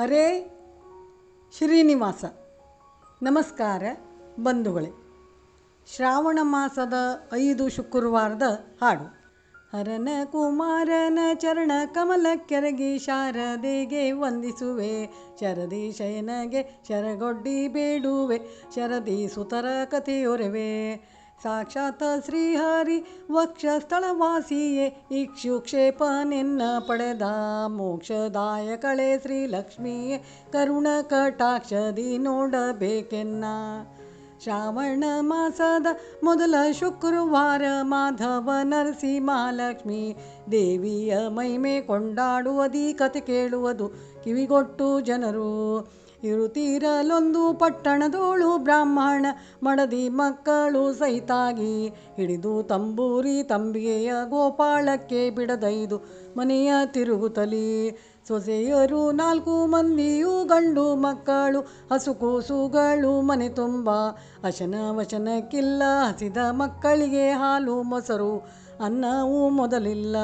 ಹರೇ ಶ್ರೀನಿವಾಸ. ನಮಸ್ಕಾರ ಬಂಧುಗಳೇ. ಶ್ರಾವಣ ಮಾಸದ ಐದು ಶುಕ್ರವಾರದ ಹಾಡು. ಹರನ ಕುಮಾರನ ಚರಣ ಕಮಲ ಕೆರಗಿ ಶಾರದೆಗೆ ವಂದಿಸುವೆ. ಶರದಿ ಶಯನಗೆ ಶರಗೊಡ್ಡಿ ಬೇಡುವೆ. ಶರದಿ ಸುತರ ಕಥೆಯೊರೆವೆ. ಸಾಕ್ಷಾತ್ ಶ್ರೀಹರಿ ವಕ್ಷಸ್ಥಳವಾಸಿಯೇ ಇಕ್ಷುಕ್ಷೇಪ ನಿನ್ನ ಪಡೆದ ಮೋಕ್ಷದಾಯಕಳೆ ಶ್ರೀಲಕ್ಷ್ಮಿಯೇ, ಕರುಣ ಕಟಾಕ್ಷದಿ ನೋಡಬೇಕೆನ್ನ. ಶ್ರಾವಣ ಮಾಸದ ಮೊದಲ ಶುಕ್ರವಾರ ಮಾಧವ ನರಸಿ ಮಹಾಲಕ್ಷ್ಮಿ ದೇವಿಯ ಮಹಿಮೆ ಕೊಂಡಾಡುವದಿ, ಕತೆ ಕೇಳುವುದು ಕಿವಿಗೊಟ್ಟು ಜನರು. ಇರುತ್ತೀರಲೊಂದು ಪಟ್ಟಣದೋಳು ಬ್ರಾಹ್ಮಣ ಮಡದಿ ಮಕ್ಕಳು ಸಹಿತಾಗಿ ಹಿಡಿದು ತಂಬೂರಿ ತಂಬಿಗೆಯ ಗೋಪಾಳಕ್ಕೆ ಬಿಡದೈದು ಮನೆಯ ತಿರುಗುತ್ತಲಿ ಸೊಸೆಯರು ನಾಲ್ಕು ಮಂದಿಯೂ ಗಂಡು ಮಕ್ಕಳು ಹಸು ಕೂಸುಗಳು ಮನೆ ತುಂಬ. ಅಶನ ವಶನಕ್ಕಿಲ್ಲ ಹಸಿದ ಮಕ್ಕಳಿಗೆ ಹಾಲು ಮೊಸರು ಅನ್ನವೂ ಮೊದಲಿಲ್ಲ.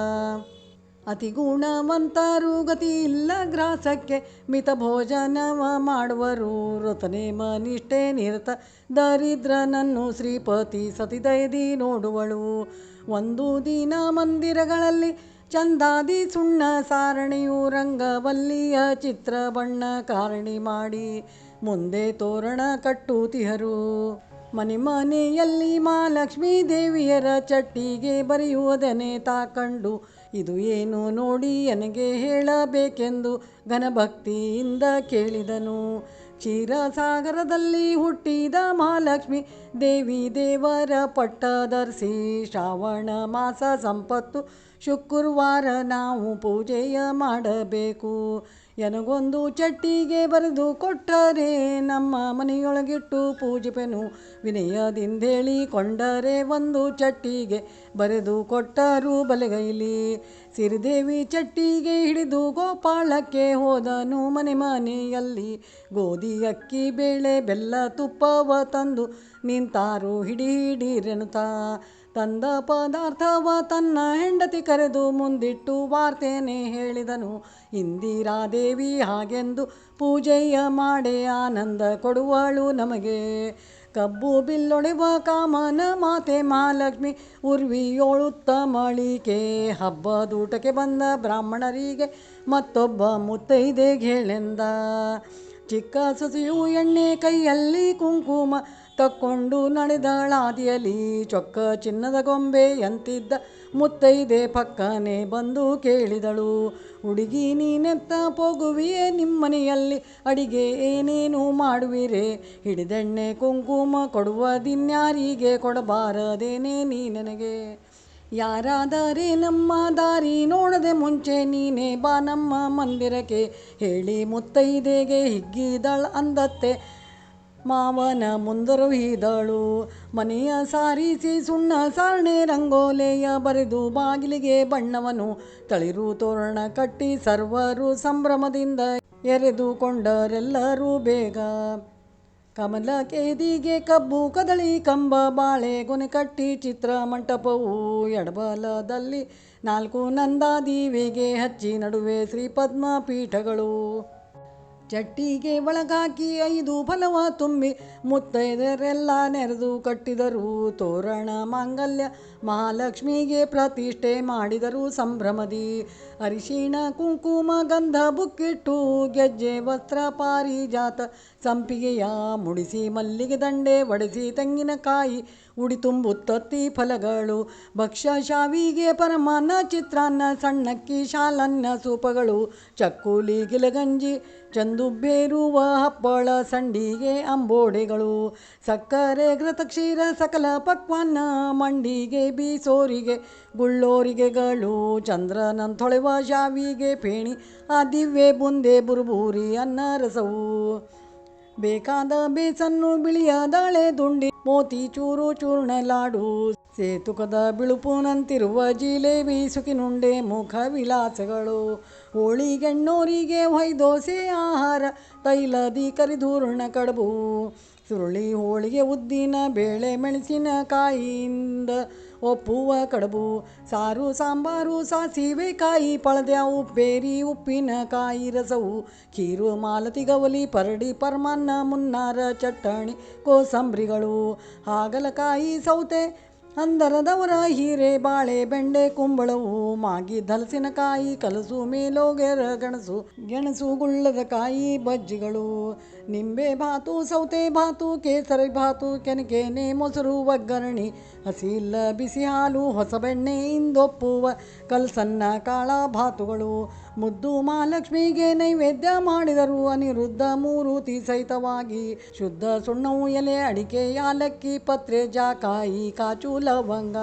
ಅತಿ ಗುಣವಂತರು ಗತಿ ಇಲ್ಲ ಗ್ರಾಸಕ್ಕೆ. ಮಿತ ಭೋಜನವ ಮಾಡುವರು ವೃತನೇಮ ನಿಷ್ಠೆ ನಿರತ ದರಿದ್ರನನ್ನು ಶ್ರೀಪತಿ ಸತಿದೈದಿ ನೋಡುವಳು. ಒಂದು ದಿನ ಮಂದಿರಗಳಲ್ಲಿ ಚಂದಾದಿ ಸುಣ್ಣ ಸಾರಣಿಯು ರಂಗವಲ್ಲಿಯ ಚಿತ್ರ ಬಣ್ಣ ಕಾರಣಿ ಮಾಡಿ ಮುಂದೆ ತೋರಣ ಕಟ್ಟುತಿಹರು. ಮನೆ ಮನೆಯಲ್ಲಿ ಮಹಾಲಕ್ಷ್ಮೀ ದೇವಿಯರ ಚಟ್ಟಿಗೆ ಬರೆಯುವುದನೆ ತಾಕಂಡು ಇದು ಏನು ನೋಡಿ ನನಗೆ ಹೇಳಬೇಕೆಂದು ಘನಭಕ್ತಿಯಿಂದ ಕೇಳಿದನು. ಕ್ಷೀರಸಾಗರದಲ್ಲಿ ಹುಟ್ಟಿದ ಮಹಾಲಕ್ಷ್ಮಿ ದೇವಿ ದೇವರ ಪಟ್ಟದರ್ಸಿ ಶ್ರಾವಣ ಮಾಸ ಸಂಪತ್ತು ಶುಕ್ರವಾರ ನಾವು ಪೂಜೆಯ ಮಾಡಬೇಕು. ನನಗೊಂದು ಚಟ್ಟಿಗೆ ಬರೆದು ಕೊಟ್ಟರೆ ನಮ್ಮ ಮನೆಯೊಳಗಿಟ್ಟು ಪೂಜಿಪೆನು. ವಿನಯದಿಂದೇಳಿ ಕೊಂಡರೆ ಒಂದು ಚಟ್ಟಿಗೆ ಬರೆದು ಕೊಟ್ಟರು ಬಲಗೈಲಿ. ಸಿರಿದೇವಿ ಚಟ್ಟಿಗೆ ಹಿಡಿದು ಗೋಪಾಳಕ್ಕೆ ಹೋದನು ಮನೆ ಮನೆಯಲ್ಲಿ. ಗೋಧಿ ಅಕ್ಕಿ, ಬೇಳೆ, ಬೆಲ್ಲ, ತುಪ್ಪವ ತಂದು ನಿಂತಾರು ಹಿಡಿ ತಂದ ಪದಾರ್ಥವ ತನ್ನ ಹೆಂಡತಿ ಕರೆದು ಮುಂದಿಟ್ಟು ವಾರ್ತೇನೆ ಹೇಳಿದನು. ಇಂದಿರಾದೇವಿ ಹಾಗೆಂದು ಪೂಜೆಯ ಮಾಡೇ ಆನಂದ ಕೊಡುವಳು ನಮಗೆ. ಕಬ್ಬು ಬಿಲ್ಲೊಡೆವ ಕಾಮನ ಮಾತೆ ಮಹಾಲಕ್ಷ್ಮಿ ಉರ್ವಿಯೋಳುತ್ತ ಮಳಿಕೆ ಹಬ್ಬದೂಟಕ್ಕೆ ಬಂದ ಬ್ರಾಹ್ಮಣರಿಗೆ ಮತ್ತೊಬ್ಬ ಮುತ್ತೈದೆಗೆ ಹೇಳೆಂದ. ಚಿಕ್ಕ ಸೊಸೆಯು ಎಣ್ಣೆ ಕೈಯಲ್ಲಿ ಕುಂಕುಮ ತಕ್ಕೊಂಡು ನಡೆದಳಾದಿಯಲಿ, ಚೊಕ್ಕ ಚಿನ್ನದ ಗೊಂಬೆ ಎಂತಿದ್ದ ಮುತ್ತೈದೆ ಪಕ್ಕನೆ ಬಂದು ಕೇಳಿದಳು, ಹುಡುಗಿ ನೀನೆತ್ತ ಪೋಗುವಿಯೇ? ನಿಮ್ಮನೆಯಲ್ಲಿ ಅಡಿಗೆ ಏನೇನು ಮಾಡುವಿರೆ? ಹಿಡಿದೆಣ್ಣೆ, ಕುಂಕುಮ ಕೊಡುವ ದಿನ್ಯಾರಿಗೆ ಕೊಡಬಾರದೇನೆ ನೀ ನನಗೆ ಯಾರಾದರೆ ನಮ್ಮ ದಾರಿ ನೋಡದೆ ಮುಂಚೆ ನೀನೇ ಬಾ ನಮ್ಮ ಮಂದಿರಕ್ಕೆ, ಹೇಳಿ ಮುತ್ತೈದೆಗೆ ಹಿಗ್ಗಿದಳ ಅಂದತ್ತೆ ಮಾವನ ಮುಂದರುಹಿದಳು ಮನೆಯ ಸಾರಿಸಿ ಸುಣ್ಣ ಸಾರಣೆ ರಂಗೋಲೆಯ ಬರೆದು ಬಾಗಿಲಿಗೆ ಬಣ್ಣವನು ತಳಿರು ತೋರಣ ಕಟ್ಟಿ ಸರ್ವರು ಸಂಭ್ರಮದಿಂದ ಎರೆದುಕೊಂಡರೆಲ್ಲರೂ ಬೇಗ. ಕಮಲ ಕೇದಿಗೆ ಕಬ್ಬು ಕದಳಿ ಕಂಬ ಬಾಳೆ ಗೊನೆ ಕಟ್ಟಿ ಚಿತ್ರ ಮಂಟಪವು ಎಡಬಲದಲ್ಲಿ ನಾಲ್ಕು ನಂದಾದೀವಿಗೆ ಹಚ್ಚಿ ನಡುವೆ ಶ್ರೀ ಪದ್ಮ ಪೀಠಗಳು ಚಟ್ಟಿಗೆ ಒಳಗಾಕಿ ಐದು ಫಲವ ತುಂಬಿ ಮುತ್ತೈದರೆಲ್ಲ ನೆರೆದು ಕಟ್ಟಿದರು. ತೋರಣ ಮಾಂಗಲ್ಯ ಮಹಾಲಕ್ಷ್ಮಿಗೆ ಪ್ರತಿಷ್ಠೆ ಮಾಡಿದರು ಸಂಭ್ರಮದಿ. ಅರಿಶಿಣ, ಕುಂಕುಮ, ಗಂಧ, ಬುಕ್ಕಿಟ್ಟು, ಗೆಜ್ಜೆ, ವಸ್ತ್ರ, ಪಾರಿಜಾತ ಸಂಪಿಗೆಯ ಮುಡಿಸಿ ಮಲ್ಲಿಗೆ ದಂಡೆ ಒಡೆಸಿ ತೆಂಗಿನಕಾಯಿ ಉಡಿ ತುಂಬುತ್ತತ್ತಿ ಫಲಗಳು. ಭಕ್ಷ್ಯ ಶಾವಿಗೆ ಪರಮಾನ ಚಿತ್ರಾನ್ನ, ಸಣ್ಣಕ್ಕಿ ಶಾಲನ್ನ ಸೂಪಗಳು. ಚಕ್ಕುಲಿ, ಗಿಲಗಂಜಿ, ಚಂದುಬೇರುವ, ಹಪ್ಪಳ, ಸಂಡಿಗೆ, ಅಂಬೋಡೆಗಳು. ಸಕ್ಕರೆ, ಘೃತಕ್ಷೀರ, ಸಕಲ ಪಕ್ವಾನ್ನ, ಮಂಡಿಗೆ, ಬೀಸೋರಿಗೆ, ಗುಳ್ಳೋರಿಗೆಗಳು. ಚಂದ್ರನಂತೊಳೆವ ಶಾವಿಗೆ ಪೇಣಿ, ಆ ದಿವ್ಯೆ ಬುಂದೆ, ಬುರುಬೂರಿ, ಅನ್ನ, ರಸವು. ಬೇಕಾದ ಬೇಸನ್ನು ಬಿಳಿಯ ದಾಳೆ ದುಂಡಿ, ಮೋತಿ ಚೂರು ಚೂರ್ಣ ಲಾಡು. ಸೇತುಕದ ಬಿಳುಪುನಂತಿರುವ ಜಿಲೇಬಿ ಸುಕಿನುಂಡೆ ಮುಖ ವಿಲಾಸಗಳು. ಹೋಳಿಗೆಣ್ಣೋರಿಗೆ ಹೊಯ್ದೋಸೆ ಆಹಾರ ತೈಲದಿ ಕರಿದೂರ್ಣ ಕಡುಬು. ಸುರುಳಿ ಹೋಳಿಗೆ ಉದ್ದಿನ ಬೇಳೆ ಮೆಣಸಿನಕಾಯಿಯಿಂದ ಒಪ್ಪುವ ಕಡಬು. ಸಾರು, ಸಾಂಬಾರು ಸಾಸಿವೆ ಕಾಯಿ ಪಳದ್ಯ ಉಪ್ಪೇರಿ ಉಪ್ಪಿನಕಾಯಿ ರಸವು. ಕೀರು ಮಾಲತಿ ಗವಲಿ ಪರಡಿ, ಪರಮಾನ್ನ, ಮುನ್ನಾರ ಚಟ್ಟಣಿ ಕೋಸಂಬ್ರಿಗಳು. ಹಾಗಲಕಾಯಿ, ಸೌತೆ ಅಂದರದವರ ಹೀರೆ, ಬಾಳೆ, ಬೆಂಡೆ, ಕುಂಬಳವು ಮಾಗಿ ಹಲಸಿನಕಾಯಿ ಕಲಸು ಮೇಲೋಗೆರ ಗೆಣಸು ಗೆಣಸು, ಗುಳ್ಳದ ಕಾಯಿ, ಬಜ್ಜಿಗಳು, ನಿಂಬೆ ಭಾತು, ಸೌತೆ ಭಾತು, ಕೇಸರಿ ಭಾತು, ಕೆನಕೆನೆ, ಮೊಸರು, ಒಗ್ಗರಣಿ ಹಸಿಲ್ಲ ಬಿಸಿ ಹಾಲು, ಹೊಸ ಬೆಣ್ಣೆ, ಇಂದೊಪ್ಪುವ, ಕಲ್ಸನ್ನ, ಕಾಳ ಭಾತುಗಳು ಮುದ್ದು ಮಹಾಲಕ್ಷ್ಮಿಗೆ ನೈವೇದ್ಯ ಮಾಡಿದರು. ಅನಿರುದ್ಧ ಮೂರುತಿ ಸಹಿತವಾಗಿ ಶುದ್ಧ ಸುಣ್ಣವು ಎಲೆ, ಅಡಿಕೆ, ಯಾಲಕ್ಕಿ, ಪತ್ರೆ, ಜಾಕಾಯಿ, ಕಾಚು, ಲವಂಗ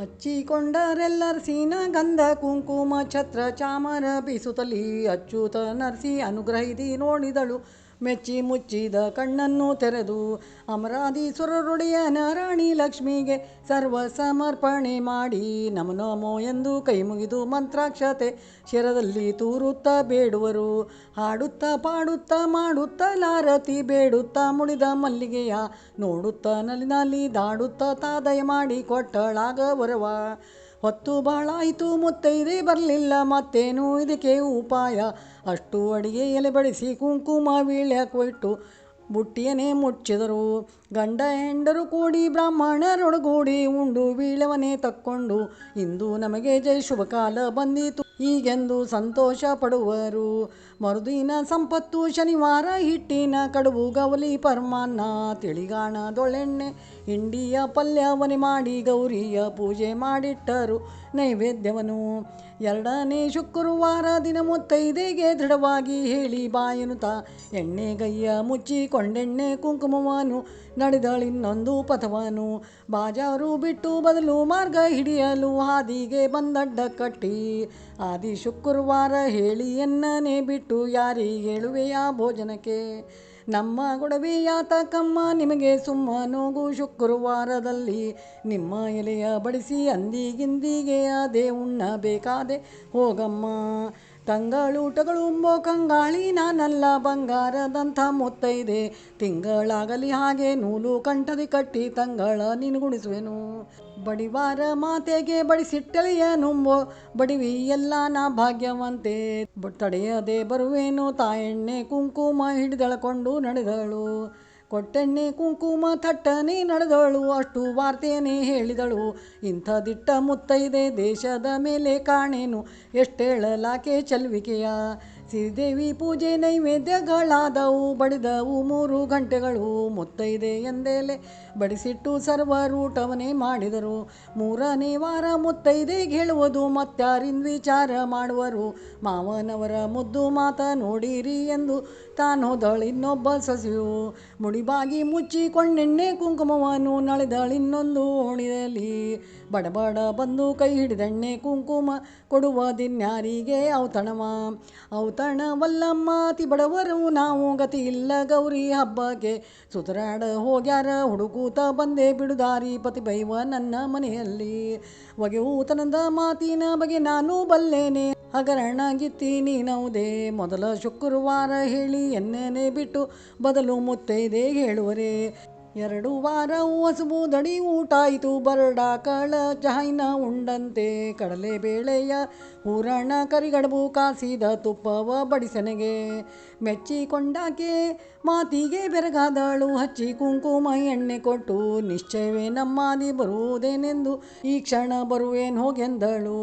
ಹಚ್ಚಿಕೊಂಡರೆಲ್ಲರ ಸೀನ, ಗಂಧ, ಕುಂಕುಮ, ಛತ್ರ, ಚಾಮರ ಬೀಸುತ್ತಲಿ ಅಚ್ಚುತ ನರ್ಸಿ ಅನುಗ್ರಹಿಸಿ ನೋಡಿದಳು. ಮೆಚ್ಚಿ ಮುಚ್ಚಿದ ಕಣ್ಣನ್ನು ತೆರೆದು ಅಮರಾಧೀಶ್ವರರೊಡೆಯನ ರಾಣಿ ಲಕ್ಷ್ಮಿಗೆ ಸರ್ವ ಸಮರ್ಪಣೆ ಮಾಡಿ ನಮ ನಮೋ ಎಂದು ಕೈ ಮುಗಿದು ಮಂತ್ರಾಕ್ಷತೆ ಶಿರದಲ್ಲಿ ತೂರುತ್ತಾ ಬೇಡುವರು. ಹಾಡುತ್ತಾ ಪಾಡುತ್ತಾ ಮಾಡುತ್ತಾ ಲಾರತಿ ಬೇಡುತ್ತಾ ಮುಳಿದ ಮಲ್ಲಿಗೆಯ ನೋಡುತ್ತಾ ನಲಿನಲ್ಲಿ ದಾಡುತ್ತಾ ತಾದಯ ಮಾಡಿ ಕೊಟ್ಟಳಾಗ ವರವ ಹೊತ್ತು ಬಾಳಾಯಿತು ಮುತ್ತೈದೆ ಬರಲಿಲ್ಲ ಮತ್ತೇನು ಇದಕ್ಕೆ ಉಪಾಯ? ಅಷ್ಟು ಅಡಿಗೆ ಎಲೆ ಬಡಿಸಿ ಕುಂಕುಮ ವೀಳ್ಯ ಕೊಟ್ಟು ಬುಟ್ಟಿಯನ್ನೇ ಮುಚ್ಚಿದರು. ಗಂಡ ಹೆಂಡರು ಕೂಡಿ ಬ್ರಾಹ್ಮಣರೊಡಗೂಡಿ ಉಂಡು ಬೀಳವನೇ ತಕ್ಕೊಂಡು ಇಂದು ನಮಗೆ ಜೈ ಶುಭ ಕಾಲ ಬಂದಿತು. ಈಗೆಂದು ಸಂತೋಷ ಪಡುವರು. ಮರುದಿನ ಸಂಪತ್ತು ಶನಿವಾರ ಹಿಟ್ಟಿನ ಕಡುಬು ಗವಲಿ ಪರಮಾನ್ನ ತಿಳಿಗಾಣದೊಳೆಣ್ಣೆ ಹಿಂಡಿಯ ಪಲ್ಯವನೆ ಮಾಡಿ ಗೌರಿಯ ಪೂಜೆ ಮಾಡಿಟ್ಟರು. ನೈವೇದ್ಯವನು ಎರಡನೇ ಶುಕ್ರವಾರ ದಿನ ಮುತ್ತೈದೆಗೆ ದೃಢವಾಗಿ ಹೇಳಿ ಬಾಯನುತ ಎಣ್ಣೆಗೈಯ ಮುಚ್ಚಿ ಕೊಂಡೆಣ್ಣೆ ಕುಂಕುಮವಾನು ನಡೆದಳಿನ್ನೊಂದು ಪಥವನು. ಬಾಜಾರು ಬಿಟ್ಟು ಬದಲು ಮಾರ್ಗ ಹಿಡಿಯಲು ಹಾದಿಗೆ ಬಂದಡ್ಡ ಕಟ್ಟಿ. ಆದಿ ಶುಕ್ರವಾರ ಹೇಳಿ ಎನ್ನನೆ ಬಿಟ್ಟು ಯಾರಿಗೆ ಹೇಳುವೆಯ ಭೋಜನಕ್ಕೆ? ನಮ್ಮ ಗೊಡವೆಯಾತ ಕಮ್ಮ ನಿಮಗೆ ಸುಮ್ಮ ನೋಗು ಶುಕ್ರವಾರದಲ್ಲಿ. ನಿಮ್ಮ ಎಲೆಯ ಬಡಿಸಿ ಅಂದಿಗಿಂದಿಗೆ ಅದೇ ಉಣ್ಣಬೇಕಾದೆ ಹೋಗಮ್ಮ ತಂಗಳೂಟಗಳು ಉಂಬೋ ಕಂಗಾಳಿ, ನಾನಲ್ಲ ಬಂಗಾರದಂಥ ಇದೆ. ತಿಂಗಳಾಗಲಿ ಹಾಗೆ ನೂಲು ಕಂಠದಿ ಕಟ್ಟಿ ತಂಗಳ ನಿನ್ಗುಣಿಸುವೆನು ಬಡಿವಾರ ಮಾತೆಗೆ ಬಡಿಸಿಟ್ಟಲೆಯ ನುಂಬೋ, ಬಡಿವಿ ಎಲ್ಲ ನಾ ಭಾಗ್ಯವಂತೆ. ತಡೆಯದೆ ಬರುವೇನು ತಾಯಣ್ಣೆ ಕುಂಕುಮ ಹಿಡಿದಳಕೊಂಡು ನಡೆದಳು. ಕೊಟ್ಟೆಣ್ಣೆ ಕುಂಕುಮ ಥಟ್ಟನೆ ನಡೆದಳು ಅಷ್ಟು ವಾರ್ತೆಯನ್ನೇ ಹೇಳಿದಳು. ಇಂಥದಿಟ್ಟ ಮುತ್ತೈದೆ ದೇಶದ ಮೇಲೆ ಕಾಣೇನು ಎಷ್ಟೇಳಲಾಕೆ ಚಲ್ವಿಕೆಯ ಶ್ರೀದೇವಿ ಪೂಜೆ ನೈವೇದ್ಯಗಳಾದವು, ಬಡಿದವು ಮೂರು ಗಂಟೆಗಳು. ಮುತ್ತೈದೆ ಎಂದೇಲೆ ಬಡಿಸಿಟ್ಟು ಸರ್ವರೂಟವನೇ ಮಾಡಿದರು. ಮೂರನೇ ವಾರ ಮುತ್ತೈದೆ ಹೇಳುವುದು ಮತ್ತಾರಿಂದ ವಿಚಾರ ಮಾಡುವರು. ಮಾವನವರ ಮುದ್ದು ಮಾತ ನೋಡಿರಿ ಎಂದು ತಾನು ಹೋದಳು ಇನ್ನೊಬ್ಬ ಸಸಿಯು. ಮುಡಿಬಾಗಿ ಮುಚ್ಚಿಕೊಂಡೆಣ್ಣೆ ಕುಂಕುಮವನ್ನು ನಳೆದಳಿನ್ನೊಂದು ಓಣಿಯಲ್ಲಿ. ಬಡಬಡ ಬಂದು ಕೈ ಹಿಡಿದಣ್ಣೆ ಕುಂಕುಮ ಕೊಡುವ ದಿನ್ಯಾರಿಗೆ ಔತಣವ. ಔತಣವಲ್ಲಮ್ಮ ವಲ್ಲಮ್ಮಾತಿ ಬಡವರು ನಾವು ಗತಿ ಇಲ್ಲ ಗೌರಿ ಹಬ್ಬಕ್ಕೆ. ಸುತರಾಡ ಹೋಗ್ಯಾರ ಹುಡುಕೂತ ಬಂದೆ ಬಿಡುದಾರಿ ಪತಿ ಬೈವ ನನ್ನ ಮನೆಯಲ್ಲಿ. ಒಗೆಯೂತನದ ಮಾತಿನ ಬಗ್ಗೆ ನಾನು ಬಲ್ಲೇನೆ. ಹಗರಣ ಗಿತ್ತಿ ನೀನವುದೇ ಮೊದಲ ಶುಕ್ರವಾರ ಹೇಳಿ ಎನ್ನೇನೆ ಬಿಟ್ಟು ಬದಲು ಮುತ್ತೈದೆ ಹೇಳುವರೆ. ಎರಡು ವಾರ ದಡಿ ಊಟ ಆಯಿತು ಬರಡ ಕಳ ಚಹಾಯಿನ ಉಂಡಂತೆ ಕಡಲೆ ಬೇಳೆಯ ಹೂರಣ ಕರಿಗಡಬು ಕಾಸಿದ ತುಪ್ಪವ ಬಡಿಸನೆಗೆ ಮೆಚ್ಚಿಕೊಂಡಾಕೆ ಮಾತಿಗೆ ಬೆರಗಾದಳು. ಹಚ್ಚಿ ಕುಂಕುಮ ಎಣ್ಣೆ ಕೊಟ್ಟು, ನಿಶ್ಚಯವೇ ನಮ್ಮಾದಿ ಬರುವುದೇನೆಂದು ಈ ಕ್ಷಣ ಬರುವೇನು ಹೋಗೆಂದಳು.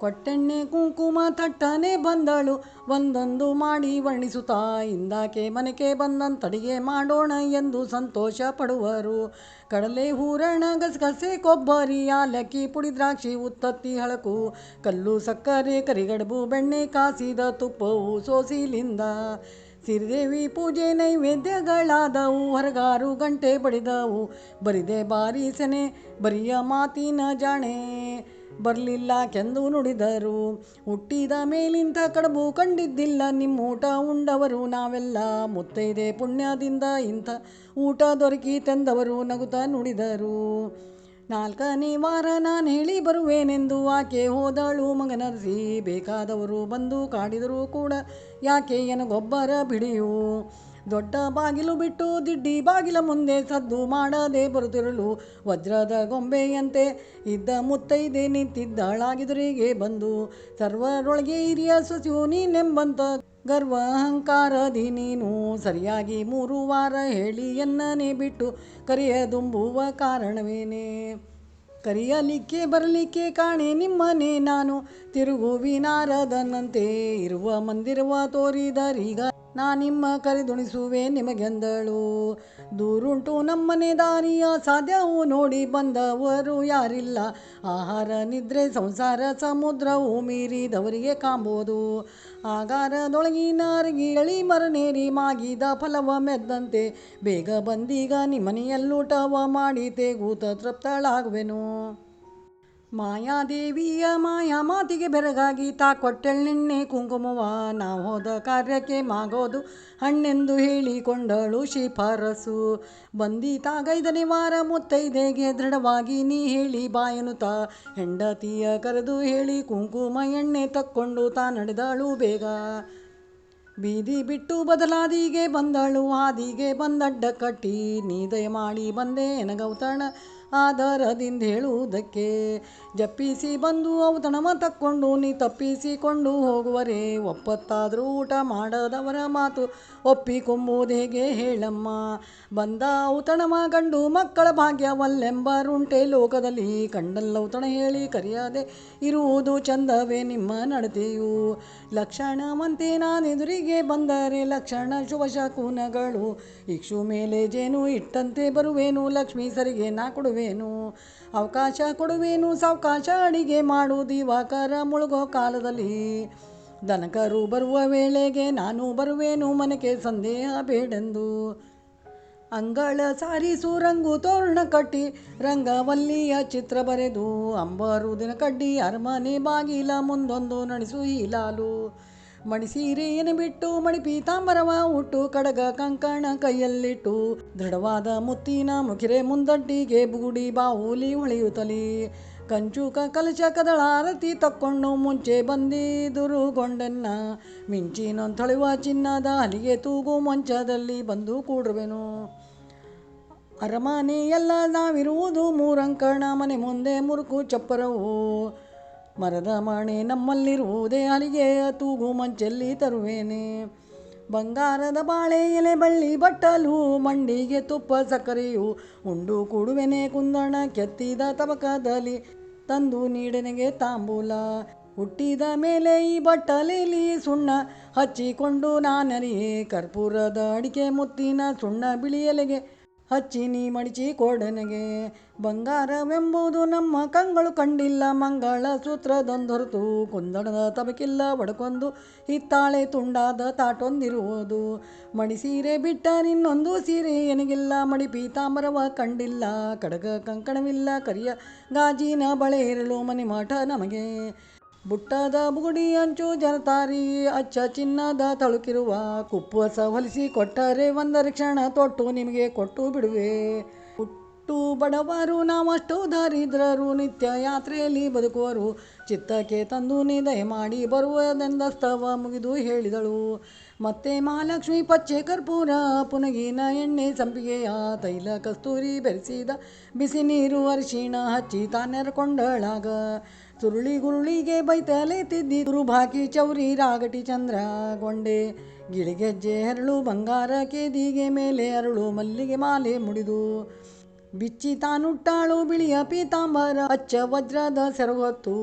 ಕೊಟ್ಟೆಣ್ಣೆ ಕುಂಕುಮ ತಟ್ಟನೆ ಬಂದಳು. ಒಂದೊಂದು ಮಾಡಿ ವರ್ಣಿಸುತ್ತಾ, ಇಂದಾಕೆ ಮನೆಗೆ ಬಂದಂತಡಿಗೆ ಮಾಡೋಣ ಎಂದು ಸಂತೋಷ ಪಡುವರು. ಕಡಲೆ ಹೂರಣ, ಗಸಗಸೆ, ಕೊಬ್ಬರಿ ಯಾಲಕ್ಕಿ ಪುಡಿ, ದ್ರಾಕ್ಷಿ, ಉತ್ತತ್ತಿ, ಹಳಕು, ಕಲ್ಲು, ಸಕ್ಕರೆ, ಕರಿಗಡಬು, ಬೆಣ್ಣೆ, ಕಾಸಿದ ತುಪ್ಪವು ಸೋಸಿಲಿಂದ ಸಿರಿದೇವಿ ಪೂಜೆ ನೈವೇದ್ಯಗಳಾದವು. ಹೊರಗಾರು ಗಂಟೆ ಬಡಿದವು. ಬರಿದೆ ಬಾರಿಸನೆ ಬರಿಯ ಮಾತಿನ ಜಾಣೆ. ಬರಲಿಲ್ಲ ಕೆಂದು ನುಡಿದರು. ಹುಟ್ಟಿದ ಮೇಲಿಂತ ಕಡಬು ಕಂಡಿದ್ದಿಲ್ಲ. ನಿಮ್ಮೂಟ ಉಂಡವರು ನಾವೆಲ್ಲ. ಮುತ್ತೈದೆ ಪುಣ್ಯದಿಂದ ಇಂಥ ಊಟ ದೊರಕಿತೆಂದವರು ನಗುತ್ತಾ ನುಡಿದರು. ನಾಲ್ಕನೇ ವಾರ ನಾನು ಹೇಳಿ ಬರುವೇನೆಂದು ಆಕೆ ಹೋದಳು ಮಗನರಿಸಿ. ಬೇಕಾದವರು ಬಂದು ಕಾಡಿದರೂ ಕೂಡ ಯಾಕೆ ಎನಗೊಬ್ಬರ ಬಿಡಿಯು? ದೊಡ್ಡ ಬಾಗಿಲು ಬಿಟ್ಟು ದಿಡ್ಡಿ ಬಾಗಿಲ ಮುಂದೆ ಸದ್ದು ಮಾಡದೆ ಬರುತ್ತಿರಲು ವಜ್ರದ ಗೊಂಬೆಯಂತೆ ಇದ್ದ ಮುತ್ತೈದೆ ನಿಂತಿದ್ದಾಳಾಗಿದುರಿಗೆ ಬಂದು ಸರ್ವರೊಳಗೆ ಹಿರಿಯ ಸೊಸೆಯು ನೀನೆಂಬಂತ ಗರ್ವ ಅಹಂಕಾರದಿ ನೀನು ಸರಿಯಾಗಿ ಮೂರು ವಾರ ಹೇಳಿ ಎನ್ನನೆ ಬಿಟ್ಟು ಕರೆಯದುಂಬುವ ಕಾರಣವೇನೇ? ಕರಿಯಲಿಕ್ಕೆ ಬರಲಿಕ್ಕೆ ಕಾಣೆ ನಿಮ್ಮನೆ ನಾನು ತಿರುಗುವಿನಾರದನಂತೆ ಇರುವ ಮಂದಿರವ ತೋರಿದರೀಗ ನಾ ನಿಮ್ಮ ಕರೆದುಣಿಸುವೆ ನಿಮಗೆಂದಳು? ದೂರುಂಟು ನಮ್ಮನೆ ದಾರಿಯ ಸಾಧ್ಯವು ನೋಡಿ ಬಂದವರು ಯಾರಿಲ್ಲ. ಆಹಾರ, ನಿದ್ರೆ, ಸಂಸಾರ, ಸಮುದ್ರವು ಮೀರಿದವರಿಗೆ ಕಾಂಬೋದು. ಆಗಾರದೊಳಗಿನ ಎಳಿ ಮರನೇರಿ ಮಾಗಿದ ಫಲವ ಮೆದ್ದಂತೆ ಬೇಗ ಬಂದೀಗ ನಿಮ್ಮನೆಯಲ್ಲೂಟವ ಮಾಡಿ ತೇಗೂತ ತೃಪ್ತಳಾಗುವೆನು. ಮಾಯಾದೇವಿಯ ಮಾಯಾ ಮಾತಿಗೆ ಬೆರಗಾಗಿ ತಾ ಕೊಟ್ಟೆಳ್ಳೆಣ್ಣೆ ಕುಂಕುಮವ. ನಾ ಹೋದ ಕಾರ್ಯಕ್ಕೆ ಮಾಗೋದು ಹಣ್ಣೆಂದು ಹೇಳಿಕೊಂಡಳು ಶಿಫಾರಸು. ಬಂದೀತಾಗೈದನೇ ವಾರ ಮುತ್ತೈದೆಗೆ ದೃಢವಾಗಿ ನೀ ಹೇಳಿ ಬಾಯನುತ. ಹೆಂಡತಿಯ ಕರೆದು ಹೇಳಿ ಕುಂಕುಮ ಎಣ್ಣೆ ತಕ್ಕೊಂಡು ತಾ ನಡೆದಳು ಬೇಗ. ಬೀದಿ ಬಿಟ್ಟು ಬದಲಾದಿಗೆ ಬಂದಳು ಆದಿಗೆ ಬಂದಡ್ಡ ಕಟ್ಟಿ. ನೀ ದಯಮಾಡಿ ಬಂದೆ ಎನಗೌತಣ. ಆಧಾರದಿಂದ ಹೇಳುವುದಕ್ಕೆ. ಜಪ್ಪಿಸಿ ಬಂದು ಔತಣವ ತಕ್ಕೊಂಡು, ನೀ ತಪ್ಪಿಸಿಕೊಂಡು ಹೋಗುವರೆ. ಒಪ್ಪತ್ತಾದರೂ ಊಟ ಮಾಡದವರ ಮಾತು ಒಪ್ಪಿಕೊಂಬುದು ಹೇಗೆ ಹೇಳಮ್ಮ? ಬಂದ ಔತಣಮ ಗಂಡು ಮಕ್ಕಳ ಭಾಗ್ಯವಲ್ಲೆಂಬರುಂಟೆ ಲೋಕದಲ್ಲಿ. ಕಂಡಲ್ಲೌತಣ ಹೇಳಿ ಕರೆಯದೆ ಇರುವುದು ಚಂದವೇ ನಿಮ್ಮ ನಡತೆಯು. ಲಕ್ಷಣವಂತೆ ನಾನೆದುರಿಗೆ ಬಂದರೆ ಲಕ್ಷಣ ಶುಭ ಶಕುನಗಳು. ಇಕ್ಷು ಮೇಲೆ ಜೇನು ಇಟ್ಟಂತೆ ಬರುವೇನು. ಲಕ್ಷ್ಮೀ ಸರಿಗೆ ನಾ ಕೊಡುವೇನು, ಅವಕಾಶ ಕೊಡುವೇನು, ಸಾವಕಾಶ ಅಡಿಗೆ ಮಾಡು ದಿವಾಕರ ಮುಳುಗೋ ಕಾಲದಲ್ಲಿ. ದನಕರು ಬರುವ ವೇಳೆಗೆ ನಾನು ಬರುವೇನು, ಮನೆಗೆ ಸಂದೇಹ ಬೇಡೆಂದು. ಅಂಗಳ ಸಾರಿಸು, ರಂಗು ತೋರಣ ಕಟ್ಟಿ, ರಂಗವಲ್ಲಿಯ ಚಿತ್ರ ಬರೆದು ಅಂಬರುದಿನ ಕಡ್ಡಿ ಅರಮನೆ ಬಾಗಿಲ ಮುಂದೊಂದು ನಡೆಸು ಹೀಲಾಲು ಮಣಿಸೀರೆಯನ್ನು ಬಿಟ್ಟು ಮಣಿ ಪೀತಾಂಬರವ ಉಟ್ಟು ಕಡಗ ಕಂಕಣ ಕೈಯಲ್ಲಿಟ್ಟು ದೃಢವಾದ ಮುತ್ತಿನ ಮುಖಿರೆ ಮುಂದಡ್ಡಿಗೆ ಬುಗುಡಿ ಬಾವುಲಿ ಹೊಳೆಯುತ್ತಲಿ. ಕಂಚುಕ ಕಲಶ ಕದಳ ಆರತಿ ತಕ್ಕೊಂಡು ಮುಂಚೆ ಬಂದಿದುರುಗೊಂಡೆನ್ನ ತೊಳೆಯುವ ಚಿನ್ನದ ಅಲಿಗೆ ತೂಗು ಮಂಚದಲ್ಲಿ ಬಂದು ಕೂಡುವೆನು ಅರಮನೆ ಎಲ್ಲ ನಾವಿರುವುದು ಮೂರಂಕಣ ಮನೆ ಮುಂದೆ ಮುರುಕು ಚಪ್ಪರವು. ಮರದ ಮಣೆ ನಮ್ಮಲ್ಲಿರುವುದೇ ಅಲಿಗೆ ತೂಗು ಮಂಚಲ್ಲಿ ತರುವೇನೆ. ಬಂಗಾರದ ಬಾಳೆ ಎಲೆ ಬಳ್ಳಿ ಬಟ್ಟಲು ಮಂಡಿಗೆ ತುಪ್ಪ ಸಕ್ಕರೆಯು ಉಂಡು ಕೊಡುವೆನೆ ಕುಂದಣ ಕೆತ್ತಿದ ತಬಕದಲ್ಲಿ ತಂದು ನೀಡನೆಗೆ ತಾಂಬೂಲ. ಹುಟ್ಟಿದ ಮೇಲೆ ಈ ಬಟ್ಟಲಿಲಿ ಸುಣ್ಣ ಹಚ್ಚಿಕೊಂಡು ನಾನರಿಯೇ ಕರ್ಪೂರದ ಅಡಿಕೆ ಮುತ್ತಿನ ಸುಣ್ಣ ಬಿಳಿ ಎಲೆಗೆ ಹಚ್ಚಿ ನೀ ಮಡಿಚಿ ಕೊಡನೆಗೆ. ಬಂಗಾರವೆಂಬುದು ನಮ್ಮ ಕಂಗಳು ಕಂಡಿಲ್ಲ, ಮಂಗಳ ಸೂತ್ರದೊಂದೊರತು ಕುಂದಣದ ತಬಕಿಲ್ಲ ಒಡಕೊಂದು ಹಿತ್ತಾಳೆ ತುಂಡಾದ ತಾಟೊಂದಿರುವುದು. ಮಡಿ ಸೀರೆ ಬಿಟ್ಟ ನಿನ್ನೊಂದು ಸೀರೆ ಏನಿಗಿಲ್ಲ ಮಡಿ ಪೀತಾಂಬರವ ಕಂಡಿಲ್ಲ. ಕಡಗ ಕಂಕಣವಿಲ್ಲ, ಕರಿಯ ಗಾಜಿನ ಬಳೆ ಇರಲು ಮನೆ ಮಾಟ ನಮಗೆ. ಬುಟ್ಟದ ಬುಗುಡಿ ಅಂಚು ಜನತಾರಿ, ಅಚ್ಚ ಚಿನ್ನದ ತಳುಕಿರುವ ಕುಪ್ಪಸ ಹೊಲಿಸಿ ಕೊಟ್ಟರೆ ಒಂದರ ಕ್ಷಣ ತೊಟ್ಟು ನಿಮಗೆ ಕೊಟ್ಟು ಬಿಡುವೆ. ಹುಟ್ಟು ಬಡವರು ನಾವಷ್ಟು ದರಿದ್ರರು, ನಿತ್ಯ ಯಾತ್ರೆಯಲ್ಲಿ ಬದುಕುವರು. ಚಿತ್ತಕ್ಕೆ ತಂದು ನಿದಯ ಮಾಡಿ ಬರುವುದೆಂದ ಸ್ತವ ಮುಗಿದು ಹೇಳಿದಳು. ಮತ್ತೆ ಮಹಾಲಕ್ಷ್ಮಿ ಪಚ್ಚೆ ಕರ್ಪೂರ, ಪುನಗಿನ ಎಣ್ಣೆ ಸಂಪಿಗೆಯ ತೈಲ ಕಸ್ತೂರಿ ಬೆರೆಸಿದ ಬಿಸಿ ನೀರು ಅರಿಶಿಣ ಹಚ್ಚಿ ತಾನೆರಕೊಂಡಳಾಗ. ಸುರುಳಿ ಗುರುಳಿಗೆ ಬೈತಲೆ ತಿದ್ದಿ ಗುರುಭಾಕಿ ಚೌರಿ ರಾಗಟಿ ಚಂದ್ರ ಗೊಂಡೆ ಗಿಳಿಗೆಜ್ಜೆ ಹರಳು ಬಂಗಾರ ಕೇದಿಗೆ ಮೇಲೆ ಅರಳು ಮಲ್ಲಿಗೆ ಮಾಲೆ ಮುಡಿದು ಬಿಚ್ಚಿ ತಾನುಟ್ಟಾಳು ಬಿಳಿಯ ಪೀತಾಂಬರ ಅಚ್ಚ ವಜ್ರದ ಸೆರಗೊತ್ತು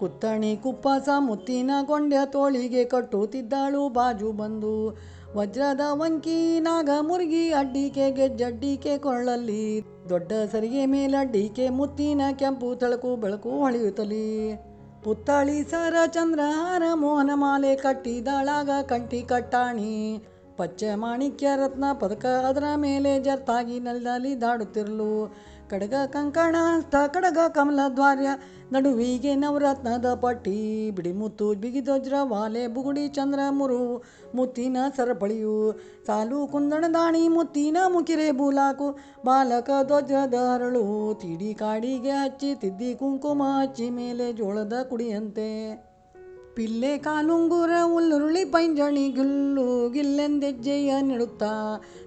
ಕುತ್ತಣಿ ಕುಪ್ಪಸ ಮುತ್ತಿನ ಕೊಂಡ್ಯ ತೋಳಿಗೆ ಕಟ್ಟುತ್ತಿದ್ದಾಳು ಬಾಜು ಬಂದು ವಜ್ರದ ವಂಕಿ ನಾಗ ಮುರುಗಿ ಅಡ್ಡಿಕೆ ಗೆಜ್ಜಡ್ಡಿಕೆ ಕೊಳ್ಳಲ್ಲಿ ದೊಡ್ಡ ಸರಿಗೆ ಮೇಲಡ್ಡಿಕೆ ಮುತ್ತಿನ ಕೆಂಪು ತಳಕು ಬೆಳಕು ಹೊಳೆಯುತ್ತಲಿ ಪುತ್ಥಳಿ ಸರ ಚಂದ್ರಹಾರ ಮೋಹನ ಮಾಲೆ ಕಟ್ಟಿದಾಳಾಗ ಕಂಟಿ ಕಟ್ಟಾಣಿ. ಪಚ್ಚೆ ಮಾಣಿಕ್ಯ ರತ್ನ ಪದಕ ಅದರ ಮೇಲೆ ಜರ್ತಾಗಿ ನೆಲದಲ್ಲಿ ದಾಡುತ್ತಿರಲು. ಕಡಗ ಕಂಕಣ ಕಡಗ ಕಮಲ ದ್ವಾರ್ಯ, ನಡುವಿಗೆ ನವರತ್ನದ ಪಟ್ಟಿ ಬಿಡಿ ಮುತ್ತು ಬಿಗಿದೊಜ್ರ ವಾಲೆ ಬುಗುಡಿ ಚಂದ್ರ ಮುರು, ಮುತ್ತಿನ ಸರಪಳಿಯು, ಸಾಲು ಕುಂದಣ ದಾಣಿ, ಮುತ್ತಿನ ಮುಕಿರೆ ಬೂಲಾಕು, ಬಾಲಕ ಧ್ವಜದ ಹರಳು ತಿಡಿ ಕಾಡಿಗೆ ಹಚ್ಚಿ ತಿದ್ದಿ ಕುಂಕುಮ ಹಚ್ಚಿ ಮೇಲೆ ಜೋಳದ ಕುಡಿಯಂತೆ. ಪಿಲ್ಲೆ ಕಾಲುಂಗುರ ಉಲ್ಲುರುಳಿ ಪೈಂಜಣಿ ಗುಲ್ಲು ಗಿಲ್ಲೆಂದೆಜ್ಜೆಯ ನೆಡುತ್ತ.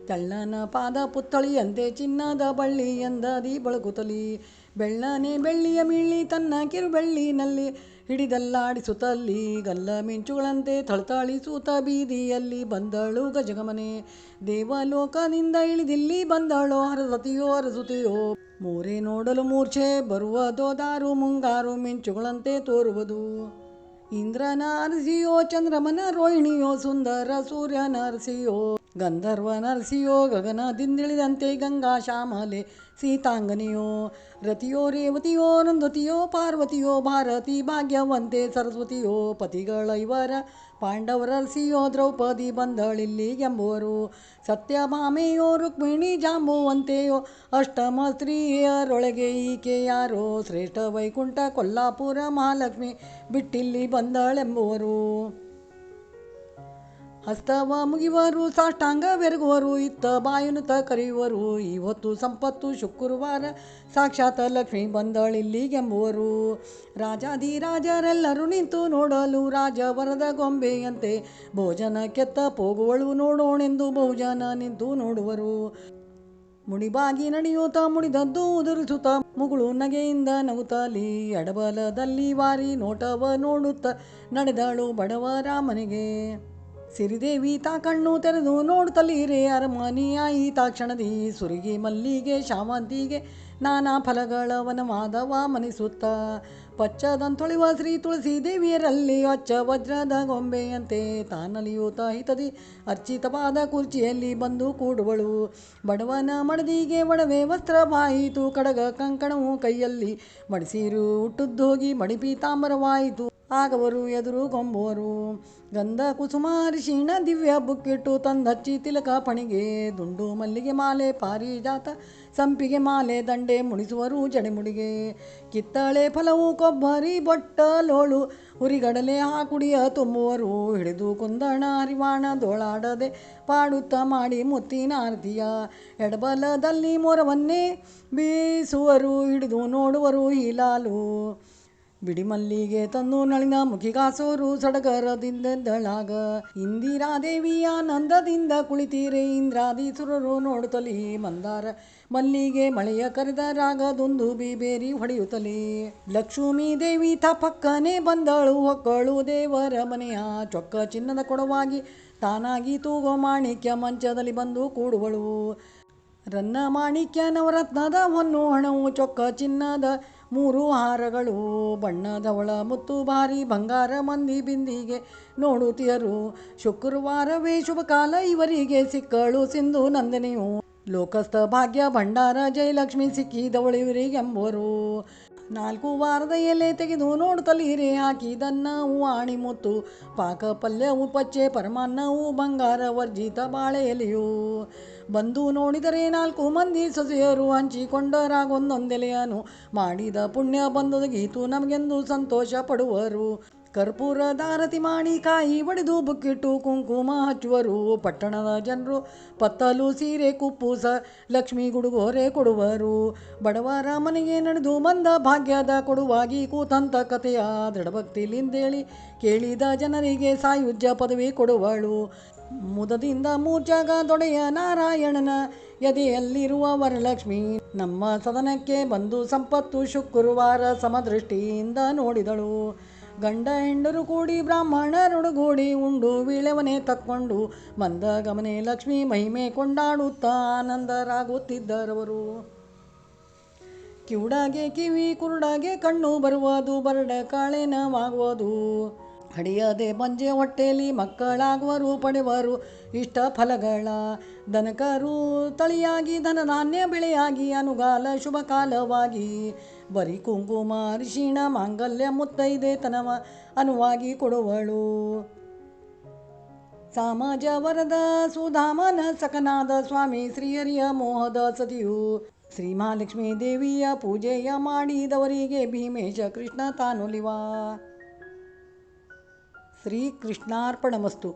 ತಳ್ಳನ ಪಾದ ಪುತ್ತಳಿಯಂತೆ ಚಿನ್ನದ ಬಳ್ಳಿ ಎಂದದಿ ಬಳಕುತಲಿ ಬೆಳ್ಳನೆ ಬೆಳ್ಳಿಯ ಮಿಳ್ಳಿ ತನ್ನ ಕಿರುಬೆಳ್ಳಿನಲ್ಲಿ ಹಿಡಿದಲ್ಲಾಡಿಸುತ್ತಲ್ಲಿ ಗಲ್ಲ ಮಿಂಚುಗಳಂತೆ ಥಳಥಳಿಸುತ್ತ ಬೀದಿಯಲ್ಲಿ ಬಂದಳು ಗಜಗಮನೆ. ದೇವಲೋಕದಿಂದ ಇಳಿದಿಲ್ಲಿ ಬಂದಳು ಹರಸತಿಯೋ ಹರಸುತಿಯೋ. ಮೂರೇ ನೋಡಲು ಮೂರ್ಛೆ ಬರುವ ದೋದಾರು ಮುಂಗಾರು ಮಿಂಚುಗಳಂತೆ ತೋರುವುದು. ಇಂದ್ರನ ಅರಸಿಯೋ ಚಂದ್ರಮನ ರೋಹಿಣಿಯೋ ಸುಂದರ ಸೂರ್ಯನ ಅರಸಿಯೋ ಗಂಧರ್ವ ನರಸಿಯೋ ಗಗನದಿಂದಿಳಿದಂತೆ ಗಂಗಾ ಶ್ಯಾಮಲೆ ಸೀತಾಂಗನಿಯೋ, ರತಿಯೋ ರೇವತಿಯೋ, ನಂದತಿಯೋ ಪಾರ್ವತಿಯೋ, ಭಾರತಿ ಭಾಗ್ಯವಂತೆ ಸರಸ್ವತಿಯೋ, ಪತಿಗಳ ಇವರ ಪಾಂಡವರರ್ಸಿಯೋ, ದ್ರೌಪದಿ ಬಂದಳಿಲ್ಲಿಗೆಂಬುವರು ಸತ್ಯಭಾಮೆಯೋ, ರುಕ್ಮಿಣಿ ಜಾಂಬುವಂತೆಯೋ, ಅಷ್ಟಮ ಸ್ತ್ರೀಯರೊಳಗೆ ಈಕೆ ಯಾರೋ, ಶ್ರೇಷ್ಠ ವೈಕುಂಠ ಕೊಲ್ಲಾಪುರ ಮಹಾಲಕ್ಷ್ಮಿ ಬಿಟ್ಟಿಲ್ಲಿ ಬಂದಳೆಂಬುವರು. ಹಸ್ತವ ಮುಗಿವರು, ಸಾಷ್ಟಾಂಗ ಬೆರಗುವರು, ಇತ್ತ ಬಾಯುನುತ ಕರೆಯುವರು. ಇವತ್ತು ಸಂಪತ್ತು ಶುಕ್ರವಾರ, ಸಾಕ್ಷಾತ್ ಲಕ್ಷ್ಮಿ ಬಂದಳಿಲ್ಲಿಗೆಂಬುವರು ರಾಜಾಧಿರಾಜರೆಲ್ಲರೂ ನಿಂತು ನೋಡಲು ರಾಜ ವರದ ಗೊಂಬೆಯಂತೆ ಭೋಜನ ಕೆತ್ತ ಪೋಗುವಳು ನೋಡೋಣೆಂದು ಬಹುಜನ ನಿಂತು ನೋಡುವರು. ಮುಡಿಬಾಗಿ ನಡೆಯುತ್ತ ಮುಡಿದದ್ದು ಉದುರಿಸುತ್ತ ಮುಗುಳು ನಗೆಯಿಂದ ನಗುತ್ತಲಿ ಎಡಬಲದಲ್ಲಿ ವಾರಿ ನೋಟವ ನೋಡುತ್ತ ನಡೆದಳು ಬಡವ ಮನೆಗೆ ಸಿರಿದೇವಿ ತಾ ಕಣ್ಣು ತೆರೆದು ನೋಡುತ್ತಲೀರೆ ತಾ ಕ್ಷಣದಿ ಸುರಿಗೆ ಮಲ್ಲಿಗೆ ಶಾವಂತಿಗೆ ನಾನಾ ಫಲಗಳ ವನವಾದವ ಮನಿಸುತ್ತ. ಪಚ್ಚದಂತೊಳಿವ ಶ್ರೀ ತುಳಸಿ ದೇವಿಯರಲ್ಲಿ ಅಚ್ಚ ವಜ್ರದ ಗೊಂಬೆಯಂತೆ ತಾನಲಿಯೂತ ಹಿತದಿ ಅರ್ಚಿತವಾದ ಕುರ್ಚಿಯಲ್ಲಿ ಬಂದು ಕೂಡುವಳು. ಬಡವನ ಮಡದಿಗೆ ಒಡವೆ ವಸ್ತ್ರ ಬಾಯಿತು ಕಡಗ ಕಂಕಣವು ಕೈಯಲ್ಲಿ ಮಡಿಸೀರು ಹುಟ್ಟುದ್ದೋಗಿ ಮಡಿಪಿ ತಾಮ್ರವಾಯಿತು ಆಗವರು, ಎದುರು ಗೊಂಬುವರು ಗಂಧ ಕುಸುಮ ಅರಿಶಿಣ ದಿವ್ಯ ಬುಕ್ಕಿಟ್ಟು ತಂದಚ್ಚಿ ತಿಲಕ ಪಣಿಗೆ. ದುಂಡು ಮಲ್ಲಿಗೆ ಮಾಲೆ ಪಾರಿಜಾತ ಸಂಪಿಗೆ ಮಾಲೆ ದಂಡೆ ಮುಡಿಸುವರು ಜಡೆಮುಡಿಗೆ. ಕಿತ್ತಳೆ ಫಲವು ಕೊಬ್ಬರಿ ಬೊಟ್ಟಲೋಳು ಹುರಿಗಡಲೆ ಹಾಕುಡಿಯ ತುಂಬುವರು. ಹಿಡಿದು ಕುಂದಣ ಹರಿವಾಣ ದೋಳಾಡದೆ ಪಾಡುತ್ತ ಮಾಡಿ ಮುತ್ತಿನ ಆರತಿಯ ಎಡಬಲದಲ್ಲಿ ಮೊರವನ್ನೇ ಬೀಸುವರು, ಹಿಡಿದು ನೋಡುವರು ಹೀಲಾಲು. ಬಿಡಿ ಮಲ್ಲಿಗೆ ತಂದು ನಳಿನ ಮುಖಿಗಾಸೋರು ಸಡಗರದಿಂದಳಾಗ ಇಂದಿರಾದೇವಿಯ ನಂದದಿಂದ ಕುಳಿತೀರೆ ಇಂದ್ರಾದೀಸುರರು ನೋಡುತ್ತಲಿ ಮಂದಾರ. ಮಲ್ಲಿಗೆ ಮಳೆಯ ಕರೆದ ರಾಗದೊಂದು ಬೇರಿ ಹೊಡೆಯುತ್ತಲೇ. ಲಕ್ಷ್ಮೀ ದೇವಿ ತ ಪಕ್ಕನೆ ಬಂದಳು, ಹೊಕ್ಕಳು ದೇವರ ಮನೆಯ ಚೊಕ್ಕ ಚಿನ್ನದ ಕೊಡವಾಗಿ ತಾನಾಗಿ ತೂಗೋ ಮಾಣಿಕ್ಯ ಮಂಚದಲ್ಲಿ ಬಂದು ಕೂಡುವಳು. ರನ್ನ ಮಾಣಿಕ್ಯ ನವರತ್ನದ ಹೊನ್ನು ಹಣವು ಚೊಕ್ಕ ಚಿನ್ನದ ಮೂರು ಹಾರಗಳು ಬಣ್ಣದವಳ ಮುತ್ತು ಭಾರಿ ಬಂಗಾರ ಮಂದಿ ಬಿಂದಿಗೆ ನೋಡುತ್ತೀಯರು. ಶುಕ್ರವಾರವೇ ಶುಭ ಕಾಲ, ಇವರಿಗೆ ಸಿಕ್ಕಳು ಸಿಂಧು ನಂದಿನಿಯು. ಲೋಕಸ್ಥ ಭಾಗ್ಯ ಭಂಡಾರ, ಜಯಲಕ್ಷ್ಮಿ ಸಿಕ್ಕಿದವಳು ಇವರಿಗೆಂಬರು ನಾಲ್ಕು ವಾರದ ಎಲೆ ತೆಗೆದು ನೋಡುತ್ತಲೀರೆ ಹಾಕಿದನ್ನವು ಆಣಿ ಮುತ್ತು. ಪಾಕ ಪಲ್ಯವು ಪಚ್ಚೆ ಪರಮಾನ್ನವು ಬಂಗಾರ ವರ್ಜಿತ ಬಾಳೆ ಎಲೆಯು. ಬಂದು ನೋಡಿದರೆ ನಾಲ್ಕು ಮಂದಿ ಸೊಸೆಯರು ಹಂಚಿಕೊಂಡರಾಗೊಂದೊಂದೆಲೆಯನು. ಮಾಡಿದ ಪುಣ್ಯ ಬಂದೊದಗೀತು ನಮಗೆಂದು ಸಂತೋಷ ಪಡುವರು. ಕರ್ಪೂರ ದಾರತಿ ಮಾಡಿ ಕಾಯಿ ಒಡೆದು ಬುಕ್ಕಿಟ್ಟು ಕುಂಕುಮ ಹಚ್ಚುವರು. ಪಟ್ಟಣದ ಜನರು ಪತ್ತಲು ಸೀರೆ ಕುಪ್ಪುಸ ಲಕ್ಷ್ಮಿ ಗುಡುಗೋರೆ ಕೊಡುವರು. ಬಡವರ ಮನೆಗೆ ನಡೆದು ಬಂದ ಭಾಗ್ಯದ ಕೊಡುವಾಗಿ ಕೂತಂತ ಕಥೆಯ ದೃಢಭಕ್ತಿಲಿಂದೇಳಿ ಕೇಳಿದ ಜನರಿಗೆ ಸಾಯುಜ್ಯ ಪದವಿ ಕೊಡುವಳು. ಮುದದಿಂದ ಮೂರ್ಛಾಗ ದೊಡೆಯ ನಾರಾಯಣನ ಎದೆಯಲ್ಲಿರುವ ವರಲಕ್ಷ್ಮಿ ನಮ್ಮ ಸದನಕ್ಕೆ ಬಂದು ಸಂಪತ್ತು ಶುಕ್ರವಾರ ಸಮದೃಷ್ಟಿಯಿಂದ ನೋಡಿದಳು. ಗಂಡ ಹೆಂಡರು ಕೂಡಿ ಬ್ರಾಹ್ಮಣರುಡುಗೂಡಿ ಉಂಡು ವೀಳೆವನೆ ತಕ್ಕೊಂಡು ಮಂದ ಗಮನೆ ಲಕ್ಷ್ಮಿ ಮಹಿಮೆ ಕೊಂಡಾಡುತ್ತಾ ಆನಂದರಾಗುತ್ತಿದ್ದರವರು. ಕಿವುಡಾಗೆ ಕಿವಿ ಕುರುಡಾಗೆ ಕಣ್ಣು ಬರುವುದು, ಬರಡ ಕಾಳೆನವಾಗುವುದು. ಹಡಿಯದೆ ಬಂಜೆ ಹೊಟ್ಟೆಯಲ್ಲಿ ಮಕ್ಕಳಾಗುವರು ಪಡೆವರು ಇಷ್ಟ ಫಲಗಳ ದನಕರು ತಳಿಯಾಗಿ ಧನ ನಾಣ್ಯ ಬೆಳೆಯಾಗಿ ಅನುಗಾಲ ಶುಭ ಕಾಲವಾಗಿ ಬರೀ ಕುಂಕುಮ, ಅರಿಶಿಣ, ಮಾಂಗಲ್ಯ, ಮುತ್ತೈದೆ ತನವ ಅನುವಾಗಿ ಕೊಡುವಳು. ಸಾಮಾಜ ವರದ ಸುಧಾಮನ ಸಕನಾದ ಸ್ವಾಮಿ ಶ್ರೀಹರಿಯ ಮೋಹದ ಸತಿಯು ಶ್ರೀ ಮಹಾಲಕ್ಷ್ಮೀ ದೇವಿಯ ಪೂಜೆಯ ಮಾಡಿದವರಿಗೆ ಭೀಮೇಶ ಕೃಷ್ಣ ತಾನುಲಿವ. ಶ್ರೀ ಕೃಷ್ಣಾರ್ಪಣಮಸ್ತು